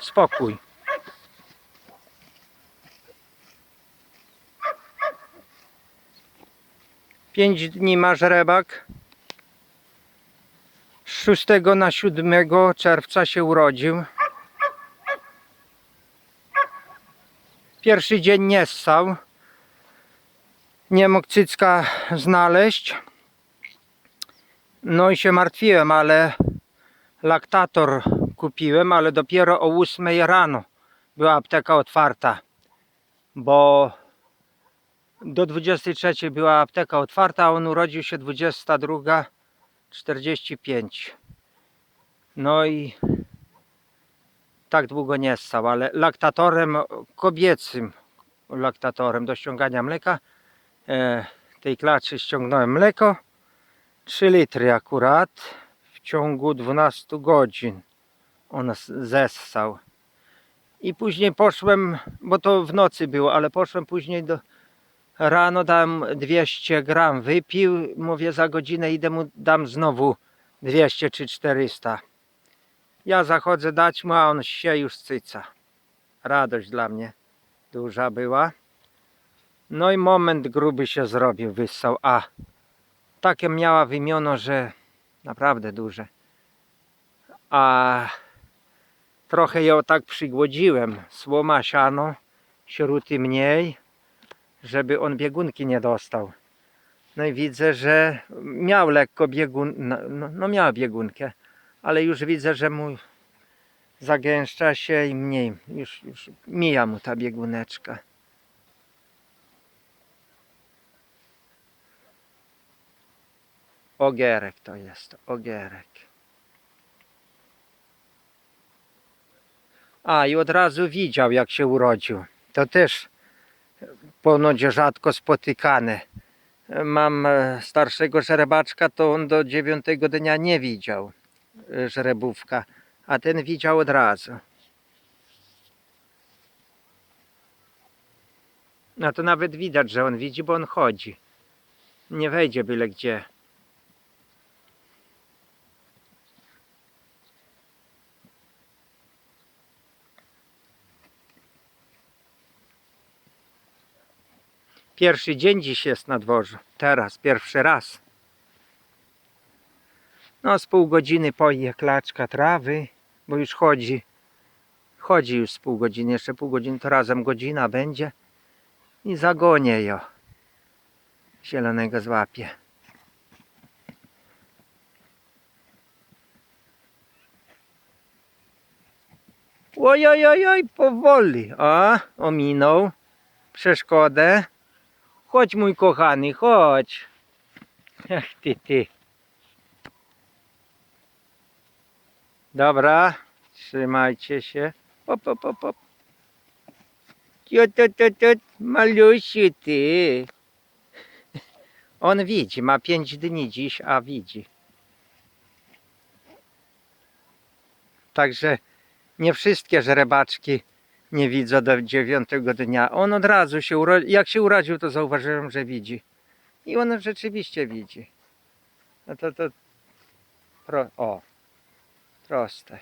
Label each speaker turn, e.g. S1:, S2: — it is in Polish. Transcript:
S1: spokój. Pięć dni ma żrebak. Z 6 na 7 czerwca się urodził. Pierwszy dzień nie ssał. Nie mógł cycka znaleźć. No i się martwiłem, ale laktator kupiłem, ale dopiero o 8 rano była apteka otwarta, bo do 23 była apteka otwarta, a on urodził się 22.45. No i tak długo nie stał, ale laktatorem kobiecym, laktatorem do ściągania mleka, e, tej klaczy ściągnąłem mleko, 3 litry akurat ciągu 12 godzin on zessał. I później poszłem, bo to w nocy było, ale poszłem później do rano dam 200 gram wypił, mówię za godzinę idę mu dam znowu 200 czy 400. Ja zachodzę dać mu, a on się już cyca. Radość dla mnie duża była. No i moment gruby się zrobił, wyssał, a takie miała wymiono, że naprawdę duże. A trochę ją tak przygłodziłem. Słoma, siano, śruty mniej, żeby on biegunki nie dostał. No i widzę, że miał lekko biegun, no, no, no miał biegunkę, ale już widzę, że mu zagęszcza się i mniej, już, już mija mu ta bieguneczka. Ogierek to jest, ogierek. A i od razu widział jak się urodził. To też ponoć rzadko spotykane. Mam e, starszego żerebaczka, to on do dziewiątego dnia nie widział e, żrebówka, a ten widział od razu. No to nawet widać, że on widzi, bo on chodzi. Nie wejdzie byle gdzie. Pierwszy dzień dziś jest na dworzu. Teraz, pierwszy raz. No, z pół godziny poje klaczka trawy, bo już chodzi. Chodzi już z pół godziny, jeszcze pół godziny to razem godzina będzie. I zagonię ją. Zielonego złapię. Oj, oj, oj, oj, powoli. O, ominął przeszkodę. Chodź mój kochany, chodź. Ach ty, ty. Dobra, trzymajcie się. Op, op, op, op. Tut, tut, tut, tut, malusiu ty. On widzi, ma pięć dni dziś, a widzi. Także nie wszystkie żerebaczki nie widzę do dziewiątego dnia. On od razu się urodził, jak się urodził, to zauważyłem, że widzi. I on rzeczywiście widzi. No to to, pro, o, proste.